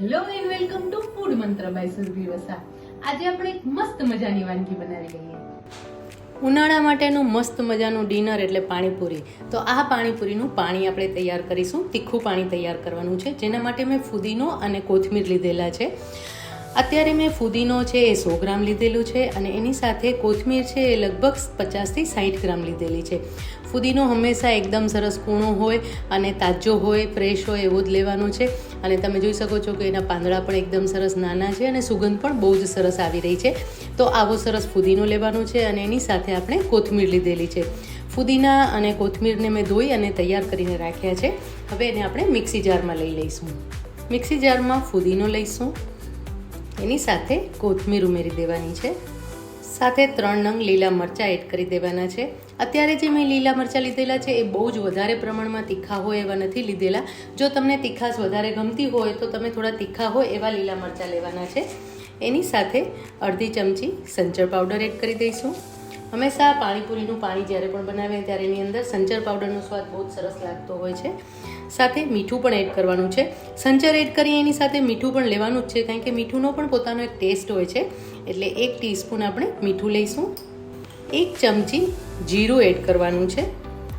Hello and welcome to food Mantra by Surbhi Vasa આજે આપણે એક મસ્ત મજાની વાનગી બનાવી લઈએ. ઉનાળા માટેનું મસ્ત મજાનું ડિનર એટલે પાણીપુરી. તો આ પાણીપુરીનું પાણી આપણે તૈયાર કરીશું. તીખું પાણી તૈયાર કરવાનું છે. જેના માટે મેં ફુદીનો અને કોથમીર લીધેલા છે. અત્યારે મેં ફુદીનો છે એ સો ગ્રામ લીધેલું છે અને એની સાથે કોથમીર છે એ લગભગ પચાસથી સાઠ ગ્રામ લીધેલી છે. ફુદીનો હંમેશા એકદમ સરસ કૂણો હોય અને તાજો હોય ફ્રેશ હોય એવો જ લેવાનો છે. અને તમે જોઈ શકો છો કે એના પાંદડા પણ એકદમ સરસ નાના છે અને સુગંધ પણ બહુ જ સરસ આવી રહી છે. તો આવો સરસ ફુદીનો લેવાનો છે અને એની સાથે આપણે કોથમીર લીધેલી છે. ફુદીના અને કોથમીરને મેં ધોઈ અને તૈયાર કરીને રાખ્યા છે. હવે એને આપણે મિક્સી જારમાં લઈ લઈશું. મિક્સી જારમાં ફુદીનો લઈશું. એની સાથે કોથમીર ઉમેરી દેવાની છે. સાથે ત્રણ નંગ લીલા મરચાં એડ કરી દેવાના છે. અત્યારે જે મેં લીલા મરચાં લીધેલા છે, એ બહુ જ વધારે પ્રમાણમાં તીખા હોય એવા નથી લીધેલા. જો તમને તીખાશ વધારે ગમતી હોય, તો તમે થોડા તીખા હોય એવા લીલા મરચાં લેવાના છે. એની સાથે અડધી ચમચી સંચર પાવડર એડ કરી દઈશું. હંમેશા પાણીપુરીનું પાણી જ્યારે પણ બનાવે ત્યારે એની અંદર સંચર પાવડરનો સ્વાદ બહુ જ સરસ લાગતો હોય છે. સાથે મીઠું પણ એડ કરવાનું છે. સંચર એડ કરી એની સાથે મીઠું પણ લેવાનું જ છે, કારણ કે મીઠુંનો પણ પોતાનો એક ટેસ્ટ હોય છે. એટલે એક ટીસ્પૂન આપણે મીઠું લઈશું. એક ચમચી જીરું એડ કરવાનું છે.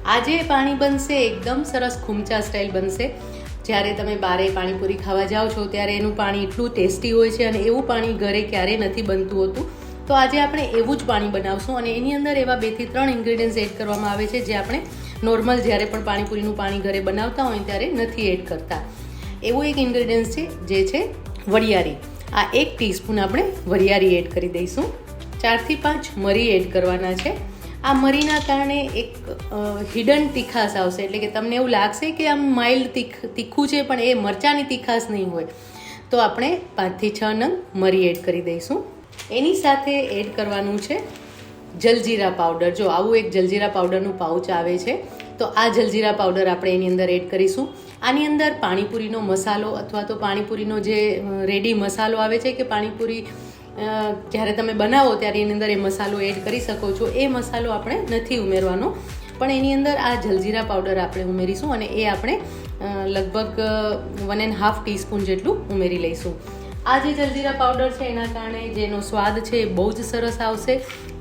આજે પાણી બનશે એકદમ સરસ ખૂમચા સ્ટાઇલ બનશે. જ્યારે તમે બારે પાણીપુરી ખાવા જાઓ છો, ત્યારે એનું પાણી એટલું ટેસ્ટી હોય છે અને એવું પાણી ઘરે ક્યારેય નથી બનતું હોતું. તો આજે આપણે એવું જ પાણી બનાવશું અને એની અંદર એવા બેથી ત્રણ ઇન્ગ્રીડિયન્ટ્સ એડ કરવામાં આવે છે જે આપણે નોર્મલ જ્યારે પણ પાણીપુરીનું પાણી ઘરે બનાવતા હોય ત્યારે નથી એડ કરતા. એવું એક ઇન્ગ્રીડિયન્ટ્સ છે, જે છે વરિયાળી. આ એક ટીસ્પૂન આપણે વરિયાળી એડ કરી દઈશું. ચારથી પાંચ મરી એડ કરવાના છે. આ મરીના કારણે એક હિડન તીખાશ આવશે. એટલે કે તમને એવું લાગશે કે આમ માઇલ્ડ તીખ, તીખું છે, પણ એ મરચાંની તીખાશ નહીં હોય. તો આપણે પાંચથી છ નંગ મરી એડ કરી દઈશું. એની સાથે એડ કરવાનું છે જલજીરા પાવડર. જો આવું એક જલજીરા પાવડરનું પાઉચ આવે છે, તો આ જલજીરા પાવડર આપણે એની અંદર એડ કરીશું. આની અંદર પાણીપુરીનો મસાલો અથવા તો પાણીપુરીનો જે રેડી મસાલો આવે છે કે પાણીપુરી જ્યારે તમે બનાવો ત્યારે એની અંદર એ મસાલો એડ કરી શકો છો. એ મસાલો આપણે નથી ઉમેરવાનો. પણ એની અંદર આ જલજીરા પાવડર આપણે ઉમેરીશું અને એ આપણે લગભગ વન એન્ડ હાફ ટીસ્પૂન જેટલું ઉમેરી લઈશું. આ જે જલજીરા પાવડર છે, એના કારણે જેનો સ્વાદ છે એ બહુ જ સરસ આવશે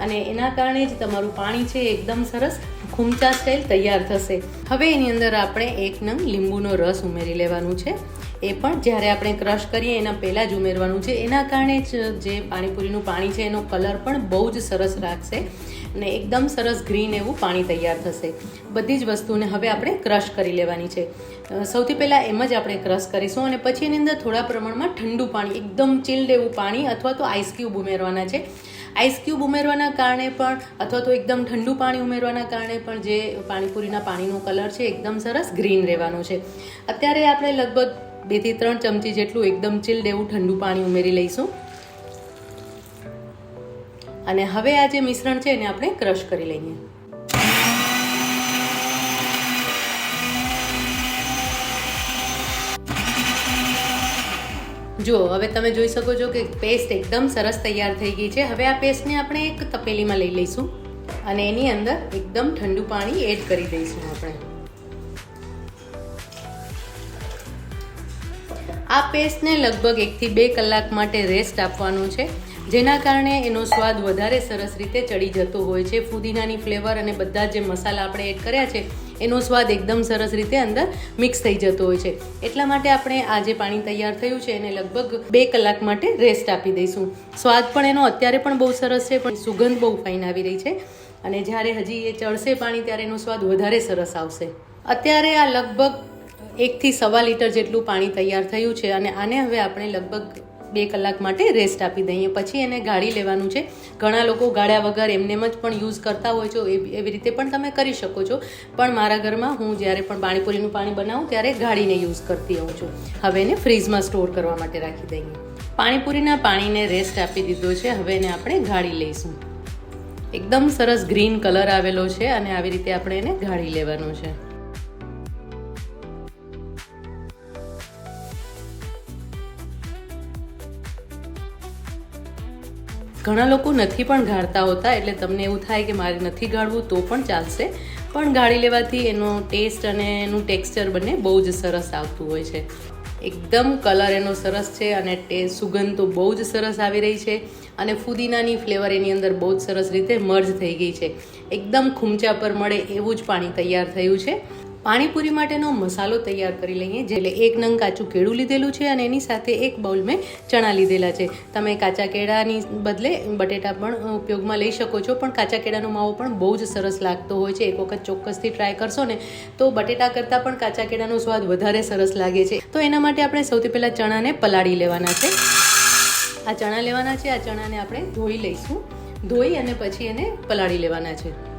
અને એના કારણે જ તમારું પાણી છે એકદમ સરસ ખૂમચા સ્ટાઇલ તૈયાર થશે. હવે એની અંદર આપણે એક નંગ લીંબુનો રસ ઉમેરી લેવાનું છે. એ પણ જ્યારે આપણે ક્રશ કરીએ, એના પહેલાં જ ઉમેરવાનું છે. એના કારણે જ જે પાણીપુરીનું પાણી છે, એનો કલર પણ બહુ જ સરસ રાખશે અને એકદમ સરસ ગ્રીન એવું પાણી તૈયાર થશે. બધી જ વસ્તુને હવે આપણે ક્રશ કરી લેવાની છે. સૌથી પહેલાં એમ જ આપણે ક્રશ કરીશું અને પછી એની અંદર થોડા પ્રમાણમાં ઠંડુ પાણી, એકદમ ચિલ્ડ એવું પાણી અથવા તો આઈસ ક્યુબ ઉમેરવાના છે. આઈસ ક્યુબ ઉમેરવાના કારણે પણ અથવા તો એકદમ ઠંડુ પાણી ઉમેરવાના કારણે પણ જે પાણીપુરીના પાણીનો કલર છે, એકદમ સરસ ગ્રીન રહેવાનો છે. અત્યારે આપણે લગભગ બેથી ત્રણ ચમચી જેટલું એકદમ ચિલ્ડ એવું ઠંડુ પાણી ઉમેરી લઈશું. અને હવે આ જે મિશ્રણ છે એને આપણે ક્રશ કરી લઈએ. જો હવે તમે જોઈ શકો છો કે પેસ્ટ એકદમ સરસ તૈયાર થઈ ગઈ છે. હવે આ પેસ્ટને આપણે એક તપેલીમાં લઈ લઈશું. અને એની અંદર એકદમ ઠંડુ પાણી એડ કરી દઈશું આપણે. આ પેસ્ટને લગભગ એકથી બે કલાક માટે રેસ્ટ આપવાનું છે, જેના કારણે એનો સ્વાદ વધારે સરસ રીતે ચડી જતો હોય છે. ફુદીનાની ફ્લેવર અને બધા જે મસાલા આપણે એડ કર્યા છે, એનો સ્વાદ એકદમ સરસ રીતે અંદર મિક્સ થઈ જતો હોય છે. એટલા માટે આપણે આ જે પાણી તૈયાર થયું છે, એને લગભગ બે કલાક માટે રેસ્ટ આપી દઈશું. સ્વાદ પણ એનો અત્યારે પણ બહુ સરસ છે, પણ સુગંધ બહુ ફાઇન આવી રહી છે. અને જ્યારે હજી એ ચડશે પાણી, ત્યારે એનો સ્વાદ વધારે સરસ આવશે. અત્યારે આ લગભગ એકથી સવા લીટર જેટલું પાણી તૈયાર થયું છે અને આને હવે આપણે લગભગ બે કલાક માટે રેસ્ટ આપી દઈએ. પછી એને ગાળી લેવાનું છે. ઘણા લોકો ગાળ્યા વગર એમનેમ જ પણ યુઝ કરતા હોય છો એવી રીતે પણ તમે કરી શકો છો. પણ મારા ઘરમાં હું જ્યારે પણ પાણીપુરીનું પાણી બનાવું ત્યારે ગાળીને યુઝ કરતી હોઉં છું. હવે એને ફ્રીઝમાં સ્ટોર કરવા માટે રાખી દઈએ. પાણીપુરીના પાણીને રેસ્ટ આપી દીધો છે. હવે એને આપણે ગાળી લઈશું. એકદમ સરસ ગ્રીન કલર આવેલો છે અને આવી રીતે આપણે એને ગાળી લેવાનો છે. ઘણા લોકો નથી પણ ગાળતા હોતા, એટલે તમને એવું થાય કે મારે નથી ગાળવું, તો પણ ચાલશે. પણ ગાળી લેવાથી એનો ટેસ્ટ અને એનું ટેક્સચર બંને બહુ જ સરસ આવતું હોય છે. એકદમ કલર એનો સરસ છે અને ટેસ્ટ, સુગંધ તો બહુ જ સરસ આવી રહી છે અને ફુદીનાની ફ્લેવર એની અંદર બહુ જ સરસ રીતે મર્જ થઈ ગઈ છે. એકદમ ખૂમચા પર મળે એવું જ પાણી તૈયાર થયું છે. પાણીપુરી માટેનો મસાલો તૈયાર કરી લઈએ એટલે એક નંગ કાચું કેળું લીધેલું છે અને એની સાથે એક બાઉલ મેં ચણા લીધેલા છે. તમે કાચા કેળાની બદલે બટેટા પણ ઉપયોગમાં લઈ શકો છો, પણ કાચા કેળાનો માવો પણ બહુ જ સરસ લાગતો હોય છે. એક વખત ચોક્કસથી ટ્રાય કરશો ને, તો બટેટા કરતાં પણ કાચા કેળાનો સ્વાદ વધારે સરસ લાગે છે. તો એના માટે આપણે સૌથી પહેલાં ચણાને પલાળી લેવાના છે. આ ચણા લેવાના છે, આ ચણાને આપણે ધોઈ લઈશું. ધોઈ અને પછી એને પલાળી લેવાના છે.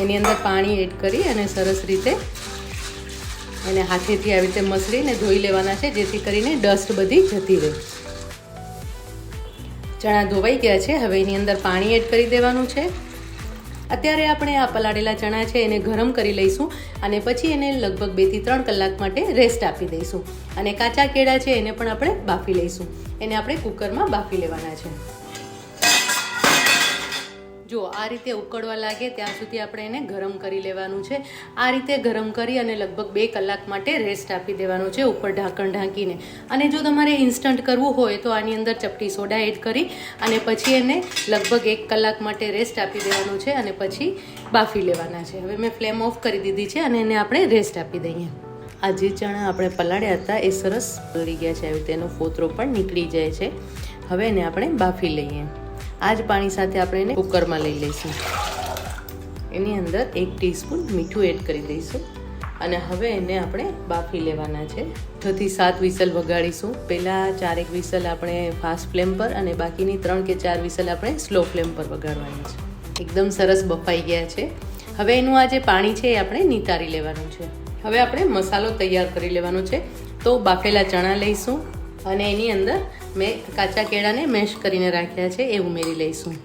એની અંદર પાણી એડ કરી અને સરસ રીતે એને હાથેથી આવી રીતે મસળીને ધોઈ લેવાના છે, જેથી કરીને ડસ્ટ બધી જતી રહે. ચણા ધોવાઈ ગયા છે, હવે એની અંદર પાણી એડ કરી દેવાનું છે. અત્યારે આપણે આ પલાળેલા ચણા છે, એને ગરમ કરી લઈશું અને પછી એને લગભગ બેથી ત્રણ કલાક માટે રેસ્ટ આપી દઈશું. અને કાચા કેળા છે, એને પણ આપણે બાફી લઈશું. એને આપણે કુકરમાં બાફી લેવાના છે. જો આ રીતે ઉકળવા લાગે, ત્યાં સુધી આપણે એને ગરમ કરી લેવાનું છે. આ રીતે ગરમ કરી અને લગભગ બે કલાક માટે રેસ્ટ આપી દેવાનું છે ઉપર ઢાંકણ ઢાંકીને. અને જો તમારે ઇન્સ્ટન્ટ કરવું હોય તો આની અંદર ચપટી સોડા એડ કરી અને પછી એને લગભગ એક કલાક માટે રેસ્ટ આપી દેવાનું છે અને પછી બાફી લેવાના છે. હવે મેં ફ્લેમ ઓફ કરી દીધી છે અને એને આપણે રેસ્ટ આપી દઈએ. આ જે ચણા આપણે પલાળ્યા હતા એ સરસ પલળી ગયા છે. આવી તેનો ફોતરો પણ નીકળી જાય છે. હવે એને આપણે બાફી લઈએ. આ જ પાણી સાથે આપણે એને કુકરમાં લઈ લઈશું. એની અંદર એક ટીસ્પૂન મીઠું એડ કરી દઈશું. અને હવે એને આપણે બાફી લેવાના છે. છથી સાત વિસલ વગાડીશું. પહેલાં ચારેક વિસલ આપણે ફાસ્ટ ફ્લેમ પર અને બાકીની ત્રણ કે ચાર વિસલ આપણે સ્લો ફ્લેમ પર વગાડવાની છે. એકદમ સરસ બફાઈ ગયા છે. હવે એનું આ જે પાણી છે એ આપણે નિતારી લેવાનું છે. હવે આપણે મસાલો તૈયાર કરી લેવાનો છે. તો બાફેલા ચણા લઈશું. અને એની અંદર મેં કાચા કેળાને મેશ કરીને રાખ્યા છે, એ ઉમેરી લઈશું.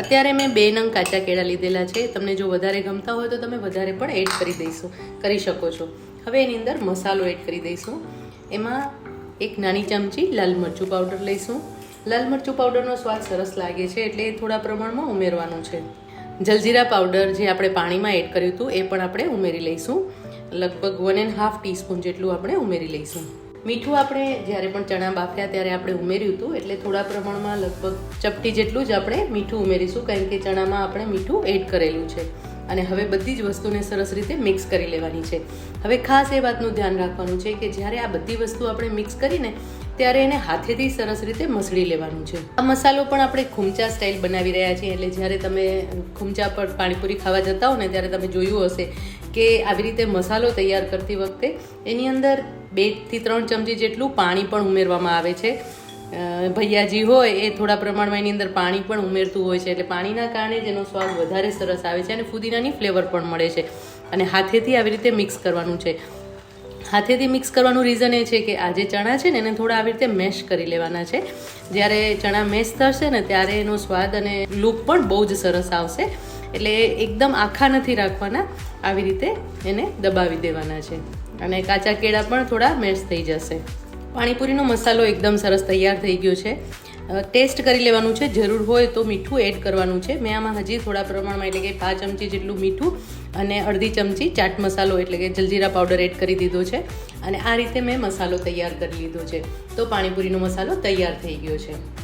અત્યારે મેં બે નંગ કાચા કેળા લીધેલા છે, તમને જો વધારે ગમતા હોય તો તમે વધારે પણ એડ કરી દઈશું, કરી શકો છો. હવે એની અંદર મસાલો એડ કરી દઈશું. એમાં એક નાની ચમચી લાલ મરચું પાવડર લઈશું. લાલ મરચું પાવડરનો સ્વાદ સરસ લાગે છે, એટલે એ થોડા પ્રમાણમાં ઉમેરવાનું છે. જલજીરા પાવડર જે આપણે પાણીમાં એડ કર્યું હતું, એ પણ આપણે ઉમેરી લઈશું. લગભગ વન એન્ડ હાફ ટીસ્પૂન જેટલું આપણે ઉમેરી લઈશું. મીઠું આપણે જ્યારે પણ ચણા બાફ્યા ત્યારે આપણે ઉમેર્યું હતું, એટલે થોડા પ્રમાણમાં લગભગ ચપટી જેટલું જ આપણે મીઠું ઉમેરીશું, કારણ કે ચણામાં આપણે મીઠું એડ કરેલું છે. અને હવે બધી જ વસ્તુને સરસ રીતે મિક્સ કરી લેવાની છે. હવે ખાસ એ વાતનું ધ્યાન રાખવાનું છે કે જ્યારે આ બધી વસ્તુ આપણે મિક્સ કરીને, ત્યારે એને હાથેથી સરસ રીતે મસળી લેવાનું છે. આ મસાલો પણ આપણે ખૂમચા સ્ટાઇલ બનાવી રહ્યા છીએ, એટલે જ્યારે તમે ખૂમચા પર પાણીપુરી ખાવા જતા હો ને, ત્યારે તમે જોયું હશે કે આવી રીતે મસાલો તૈયાર કરતી વખતે એની અંદર બેથી ત્રણ ચમચી જેટલું પાણી પણ ઉમેરવામાં આવે છે. ભૈયાજી હોય એ થોડા પ્રમાણમાં એની અંદર પાણી પણ ઉમેરતું હોય છે. એટલે પાણીના કારણે જ એનો સ્વાદ વધારે સરસ આવે છે અને ફુદીનાની ફ્લેવર પણ મળે છે. અને હાથેથી આવી રીતે મિક્સ કરવાનું છે. હાથેથી મિક્સ કરવાનું રીઝન એ છે કે આ જે ચણા છે ને, એને થોડા આવી રીતે મેશ કરી લેવાના છે. જ્યારે ચણા મેશ થશે ને, ત્યારે એનો સ્વાદ અને લુક પણ બહુ જ સરસ આવશે. એટલે એકદમ આખા નથી રાખવાના. આવી રીતે એને દબાવી દેવાના છે. અને કાચા કેળા પણ થોડા મેશ થઈ જશે. પાણીપુરીનો મસાલો એકદમ સરસ તૈયાર થઈ ગયો છે. ટેસ્ટ કરી લેવાનું છે. જરૂર હોય તો મીઠું એડ કરવાનું છે. મેં આમાં હજી થોડા પ્રમાણમાં, એટલે કે પાંચ ચમચી જેટલું મીઠું અને અડધી ચમચી ચાટ મસાલો, એટલે કે જલજીરા પાવડર એડ કરી દીધો છે. અને આ રીતે મેં મસાલો તૈયાર કરી લીધો છે. તો પાણીપુરીનો મસાલો તૈયાર થઈ ગયો છે.